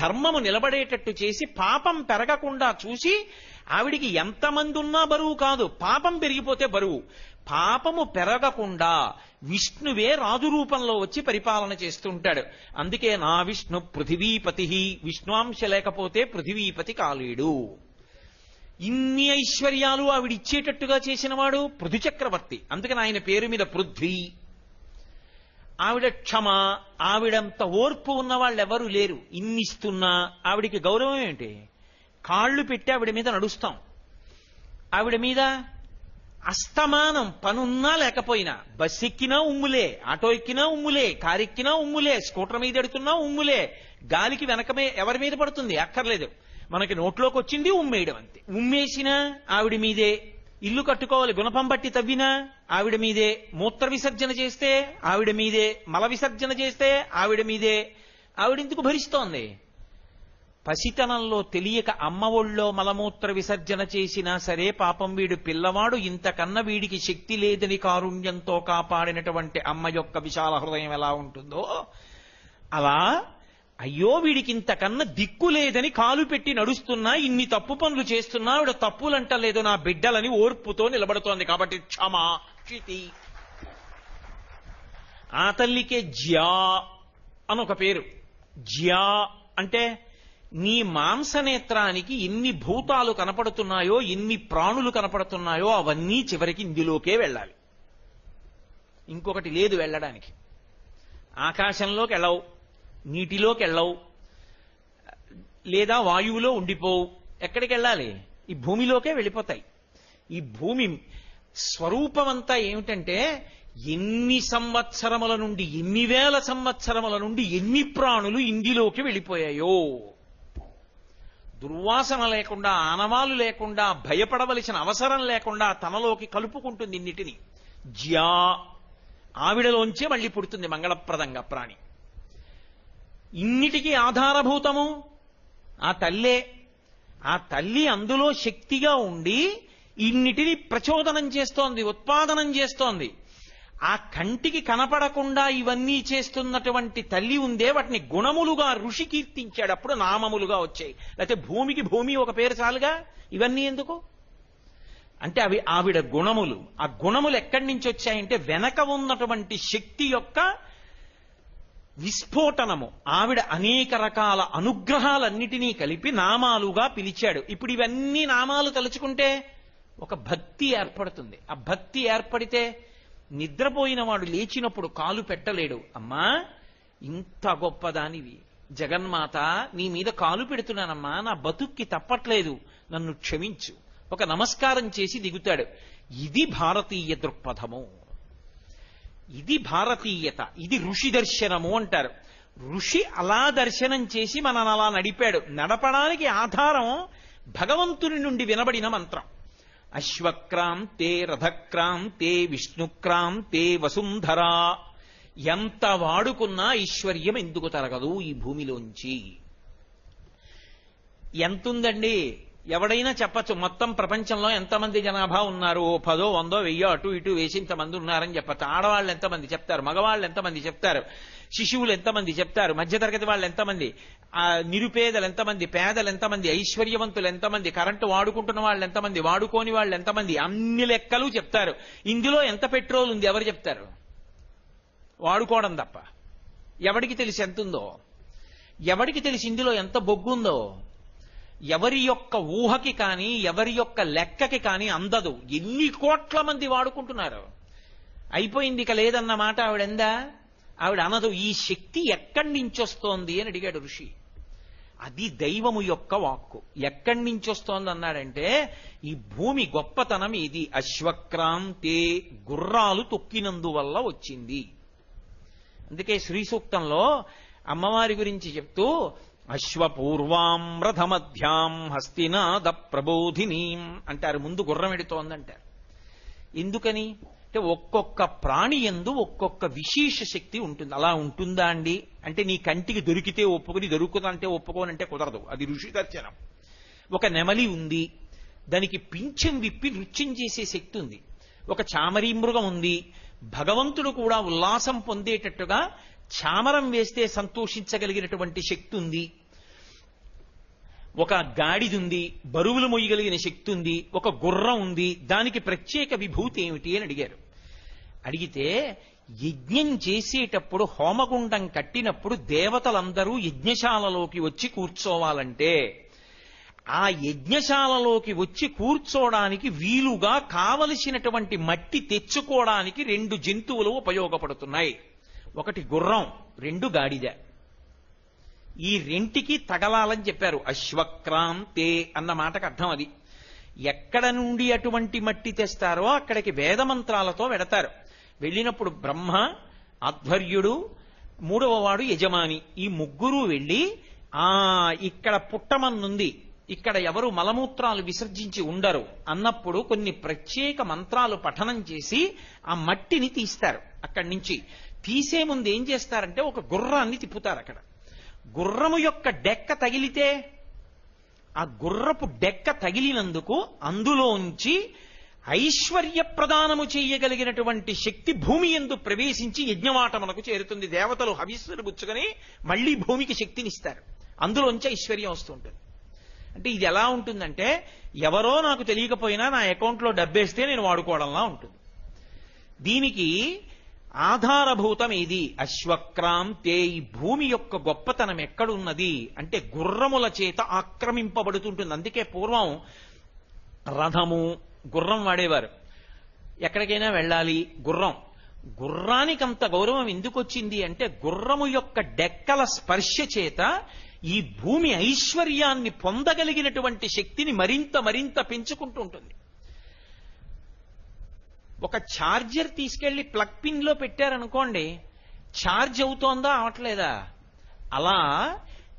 ధర్మము నిలబడేటట్టు చేసి పాపం పెరగకుండా చూసి ఆవిడికి ఎంతమంది ఉన్నా బరువు కాదు. పాపం పెరిగిపోతే బరువు. పాపము పెరగకుండా విష్ణువే రాజు రూపంలో వచ్చి పరిపాలన చేస్తుంటాడు. అందుకే నా విష్ణు పృథివీపతి. విష్ణువాంశ లేకపోతే పృథివీపతి కాలేడు. ఇన్ని ఐశ్వర్యాలు ఆవిడిచ్చేటట్టుగా చేసినవాడు పృథు చక్రవర్తి అందుకని ఆయన పేరు మీద పృథ్వీ. ఆవిడ క్షమ ఆవిడంత ఓర్పు ఉన్న వాళ్ళు ఎవరు లేరు. ఇన్నిస్తున్నా ఆవిడికి గౌరవం ఏంటి? కాళ్ళు పెట్టి ఆవిడ మీద నడుస్తాం. ఆవిడ మీద అస్తమానం పనున్నా లేకపోయినా బస్ ఎక్కినా ఉమ్ములే ఆటో ఎక్కినా ఉమ్ములే కారు ఎక్కినా ఉమ్ములే స్కూటర్ మీద ఎడుతున్నా ఉమ్ములే గాలికి వెనకమే ఎవరి మీద పడుతుంది? అక్కర్లేదు. మనకి నోట్లోకి వచ్చింది ఉమ్మేయడం అంతే. ఉమ్మేసినా ఆవిడ మీదే ఇల్లు కట్టుకోవాలి గుణపం బట్టి తవ్వినా ఆవిడ మీదే మూత్ర విసర్జన చేస్తే ఆవిడ మీదే మల విసర్జన చేస్తే ఆవిడ మీదే ఆవిడెందుకు భరిస్తోంది? పసితనంలో తెలియక అమ్మ ఒళ్ళో మలమూత్ర విసర్జన చేసినా సరే పాపం వీడు పిల్లవాడు ఇంతకన్నా వీడికి శక్తి లేదని కారుణ్యంతో కాపాడినటువంటి అమ్మ యొక్క విశాల హృదయం ఎలా ఉంటుందో? అలా అయ్యో వీడికి ఇంతకన్నా దిక్కు లేదని కాలు పెట్టి నడుస్తున్నా ఇన్ని తప్పు పనులు చేస్తున్నా ఆవిడ తప్పులంటలేదు నా బిడ్డలని ఓర్పుతో నిలబడుతోంది కాబట్టి క్షమ క్షితి. ఆ తల్లికే జ్యా అని ఒక పేరు. జ్యా అంటే నీ మాంసనేత్రానికి ఎన్ని భూతాలు కనపడుతున్నాయో ఎన్ని ప్రాణులు కనపడుతున్నాయో అవన్నీ చివరికి ఇందులోకే వెళ్ళాలి. ఇంకొకటి లేదు వెళ్ళడానికి. ఆకాశంలోకి వెళ్ళవు. నీటిలోకి వెళ్ళవు. లేదా వాయువులో ఉండిపోవు. ఎక్కడికి వెళ్ళాలి? ఈ భూమిలోకే వెళ్ళిపోతాయి. ఈ భూమి స్వరూపమంతా ఏమిటంటే ఎన్ని సంవత్సరముల నుండి ఎన్ని వేల సంవత్సరముల నుండి ఎన్ని ప్రాణులు ఇందిలోకి వెళ్ళిపోయాయో. దుర్వాసన లేకుండా ఆనవాలు లేకుండా భయపడవలసిన అవసరం లేకుండా తనలోకి కలుపుకుంటుంది ఇన్నిటిని జ్యా. ఆవిడలోంచే మళ్ళీ పుడుతుంది మంగళప్రదంగా ప్రాణి. ఇన్నిటికీ ఆధారభూతము? ఆ తల్లే. ఆ తల్లి అందులో శక్తిగా ఉండి ఇన్నిటిని ప్రచోదనం చేస్తోంది ఉత్పాదనం చేస్తోంది. ఆ కంటికి కనపడకుండా ఇవన్నీ చేస్తున్నటువంటి తల్లి ఉందే వాటిని గుణములుగా ఋషి కీర్తించాడు. అప్పుడు నామములుగా వచ్చాయి. లేకపోతే భూమికి భూమి ఒక పేరు చాలుగా? ఇవన్నీ ఎందుకు? అంటే అవి ఆవిడ గుణములు. ఆ గుణములు ఎక్కడి నుంచి వచ్చాయంటే వెనక ఉన్నటువంటి శక్తి యొక్క విస్ఫోటనము. ఆవిడ అనేక రకాల అనుగ్రహాలన్నిటినీ కలిపి నామాలుగా పిలిచాడు. ఇప్పుడు ఇవన్నీ నామాలు తలుచుకుంటే ఒక భక్తి ఏర్పడుతుంది. ఆ భక్తి ఏర్పడితే నిద్రపోయిన వాడు లేచినప్పుడు కాలు పెట్టలేడు. అమ్మా ఇంత గొప్పదానివి. జగన్మాత నీ మీద కాలు పెడుతున్నానమ్మా నా బతుక్కి తప్పట్లేదు. నన్ను క్షమించు. ఒక నమస్కారం చేసి దిగుతాడు. ఇది భారతీయ దృక్పథము. ఇది భారతీయత ఇది ఋషి దర్శనము అంటారు. ఋషి అలా దర్శనం చేసి మనల్ని అలా నడిపాడు. నడపడానికి ఆధారం భగవంతుని నుండి వినబడిన మంత్రం. అశ్వక్రాంతే రథక్రాంతే విష్ణుక్రాంతే వసుంధరా. ఎంత వాడుకున్నా ఐశ్వర్యం ఎందుకు తరగదు ఈ భూమిలోంచి? ఎంతుందండి? ఎవడైనా చెప్పచ్చు మొత్తం ప్రపంచంలో ఎంతమంది జనాభా ఉన్నారు? ఓ పదో వందో వెయ్యో అటు ఇటు వేసి ఇంతమంది ఉన్నారని చెప్పచ్చు. ఆడవాళ్ళు ఎంతమంది చెప్తారు? మగవాళ్ళు ఎంతమంది చెప్తారు? శిశువులు ఎంతమంది చెప్తారు? మధ్యతరగతి వాళ్ళు ఎంతమంది? ఆ నిరుపేదలు ఎంతమంది? పేదలు ఎంతమంది? ఐశ్వర్యవంతులు ఎంతమంది? కరెంటు వాడుకుంటున్న వాళ్ళు ఎంతమంది? వాడుకోని వాళ్ళు ఎంతమంది? అన్ని లెక్కలు చెప్తారు. ఇందులో ఎంత పెట్రోల్ ఉంది? ఎవరు చెప్తారు? వాడుకోవడం తప్ప. ఎవడికి తెలిసి ఎంత ఉందో ఎవడికి తెలిసి ఇందులో ఎంత బొగ్గు ఉందో ఎవరి యొక్క ఊహకి కానీ ఎవరి యొక్క లెక్కకి కానీ అందదు. ఎన్ని కోట్ల మంది వాడుకుంటున్నారు? అయిపోయింది ఇక లేదన్న మాట ఆవిడందా? ఆవిడ అనదు ఈ శక్తి ఎక్కడి నుంచొస్తోంది? అని అడిగాడు ఋషి. అది దైవము యొక్క వాక్కు. ఎక్కడి నుంచొస్తోంది? అన్నాడంటే ఈ భూమి గొప్పతనం ఇది అశ్వక్రాంతే గుర్రాలు తొక్కినందువల్ల వచ్చింది. అందుకే శ్రీ సూక్తంలో అమ్మవారి గురించి చెప్తూ అశ్వపూర్వాం రథమధ్యాం హస్తినాద ప్రబోధినీం అంటారు. ముందు గుర్రం ఎడుతోందంటారు. ఎందుకని? అంటే ఒక్కొక్క ప్రాణి ఎందు ఒక్కొక్క విశేష శక్తి ఉంటుంది. అలా ఉంటుందా అండి? అంటే నీ కంటికి దొరికితే ఒప్పుకొని దొరుకుతుందంటే ఒప్పుకోనంటే కుదరదు. అది ఋషి దర్శనం. ఒక నెమలి ఉంది. దానికి పింఛం విప్పి నృత్యం చేసే శక్తి ఉంది. ఒక చామరీ మృగం ఉంది. భగవంతుడు కూడా ఉల్లాసం పొందేటట్టుగా చామరం వేస్తే సంతోషించగలిగినటువంటి శక్తి ఉంది ఒక గాడిది ఉంది బరువులు మొయ్యగలిగిన శక్తి ఉంది ఒక గుర్రం ఉంది దానికి ప్రత్యేక విభూతి ఏమిటి అని అడిగారు. అడిగితే యజ్ఞం చేసేటప్పుడు హోమగుండం కట్టినప్పుడు దేవతలందరూ యజ్ఞశాలలోకి వచ్చి కూర్చోవాలంటే ఆ యజ్ఞశాలలోకి వచ్చి కూర్చోడానికి వీలుగా కావలసినటువంటి మట్టి తెచ్చుకోవడానికి రెండు జంతువులు ఉపయోగపడుతున్నాయి. ఒకటి గుర్రం రెండు గాడిద. ఈ రెంటికి తగలాలని చెప్పారు. అశ్వక్రాంతే అన్న మాటకు అర్థం అది. ఎక్కడ నుండి అటువంటి మట్టి తెస్తారో అక్కడికి వేదమంత్రాలతో వెడతారు. వెళ్ళినప్పుడు బ్రహ్మ ఆధ్వర్యుడు మూడవ వాడు యజమాని. ఈ ముగ్గురు వెళ్ళి ఆ ఇక్కడ పుట్టమన్నుంది. ఇక్కడ ఎవరు మలమూత్రాలు విసర్జించి ఉండరు అన్నప్పుడు కొన్ని ప్రత్యేక మంత్రాలు పఠనం చేసి ఆ మట్టిని తీస్తారు అక్కడి నుంచి. తీసే ముందు ఏం చేస్తారంటే ఒక గుర్రాన్ని తిప్పుతారు అక్కడ. గుర్రము యొక్క డెక్క తగిలితే ఆ గుర్రపు డెక్క తగిలినందుకు అందులోంచి ఐశ్వర్య ప్రదానము చేయగలిగినటువంటి శక్తి భూమి ఎందు ప్రవేశించి యజ్ఞవాటమునకు చేరుతుంది. దేవతలు హవిస్సును పుచ్చుకొని మళ్ళీ భూమికి శక్తినిస్తారు. అందులోంచి ఐశ్వర్యం వస్తుంటుంది అంటే ఇది ఎలా ఉంటుందంటే ఎవరో నాకు తెలియకపోయినా నా అకౌంట్లో డబ్బేస్తే నేను వాడుకోవడంలా ఉంటుంది. దీనికి ఆధారభూతం ఇది అశ్వక్రాంతే ఈ భూమి యొక్క గొప్పతనం ఎక్కడున్నది? అంటే గుర్రముల చేత ఆక్రమింపబడుతుంటుంది. అందుకే పూర్వం రథము గుర్రం వాడేవారు. ఎక్కడికైనా వెళ్ళాలి గుర్రం. గుర్రానికి అంత గౌరవం ఎందుకు వచ్చింది అంటే గుర్రము యొక్క డెక్కల స్పర్శ చేత ఈ భూమి ఐశ్వర్యాన్ని పొందగలిగినటువంటి శక్తిని మరింత మరింత పెంచుకుంటూ ఉంటుంది ఒక ఛార్జర్ తీసుకెళ్ళి ప్లగ్ పిన్లో పెట్టారనుకోండి ఛార్జ్ అవుతోందా అవట్లేదా అలా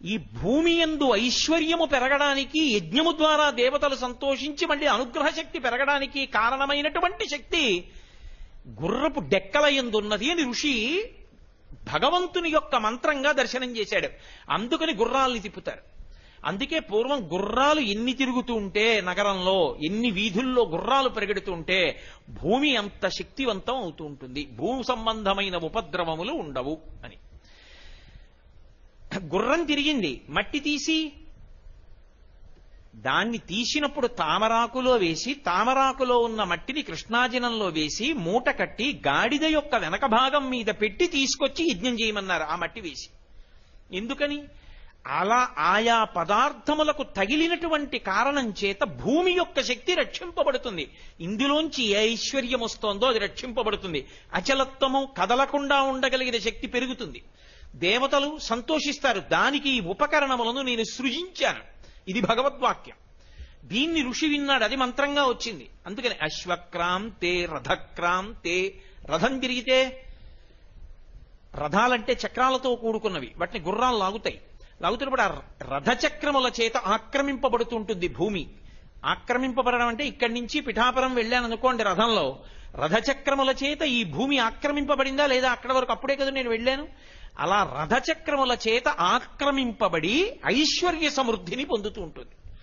ఈ భూమి ఎందు ఐశ్వర్యము పెరగడానికి యజ్ఞము ద్వారా దేవతలు సంతోషించి మళ్ళీ అనుగ్రహ శక్తి పెరగడానికి కారణమైనటువంటి శక్తి గుర్రపు డెక్కల ఎందున్నది అని ఋషి భగవంతుని యొక్క మంత్రంగా దర్శనం చేశాడు. అందుకని గుర్రాల్ని తిప్పుతారు. అందుకే పూర్వం గుర్రాలు ఎన్ని తిరుగుతూ ఉంటే నగరంలో ఎన్ని వీధుల్లో గుర్రాలు పరిగెడుతూ ఉంటే భూమి అంత శక్తివంతం అవుతూ ఉంటుంది. భూ సంబంధమైన ఉపద్రవములు ఉండవు అని. గుర్రం తిరిగింది. మట్టి తీసి దాన్ని తీసినప్పుడు తామరాకులో వేసి తామరాకులో ఉన్న మట్టిని కృష్ణాజనంలో వేసి మూట కట్టి గాడిద యొక్క వెనక భాగం మీద పెట్టి తీసుకొచ్చి యజ్ఞం చేయమన్నారు ఆ మట్టి వేసి. ఎందుకని? అలా ఆయా పదార్థములకు తగిలినటువంటి కారణం చేత భూమి యొక్క శక్తి రక్షింపబడుతుంది. ఇందులోంచి ఏ ఐశ్వర్యం వస్తోందో అది రక్షింపబడుతుంది. అచలత్వము కదలకుండా ఉండగలిగిన శక్తి పెరుగుతుంది. దేవతలు సంతోషిస్తారు. దానికి ఈ ఉపకరణములను నేను సృజించాను. ఇది భగవద్వాక్యం. దీన్ని ఋషి విన్నాడు. అది మంత్రంగా వచ్చింది. అందుకని అశ్వక్రాంతే రథక్రాంతే రథం తిరిగితే రథాలంటే చక్రాలతో కూడుకున్నవి. వాటిని గుర్రాలు లాగుతాయి. లాగుతున్నప్పుడు కూడా రథచక్రముల చేత ఆక్రమింపబడుతుంటుంది భూమి. ఆక్రమింపబడడం అంటే ఇక్కడి నుంచి పిఠాపురం వెళ్ళాను అనుకోండి రథంలో. రథచక్రముల చేత ఈ భూమి ఆక్రమింపబడిందా లేదా అక్కడ వరకు అప్పుడే కదా నేను వెళ్ళాను? అలా రథచక్రముల చేత ఆక్రమింపబడి ఐశ్వర్య సమృద్ధిని పొందుతూ ఉంటుంది.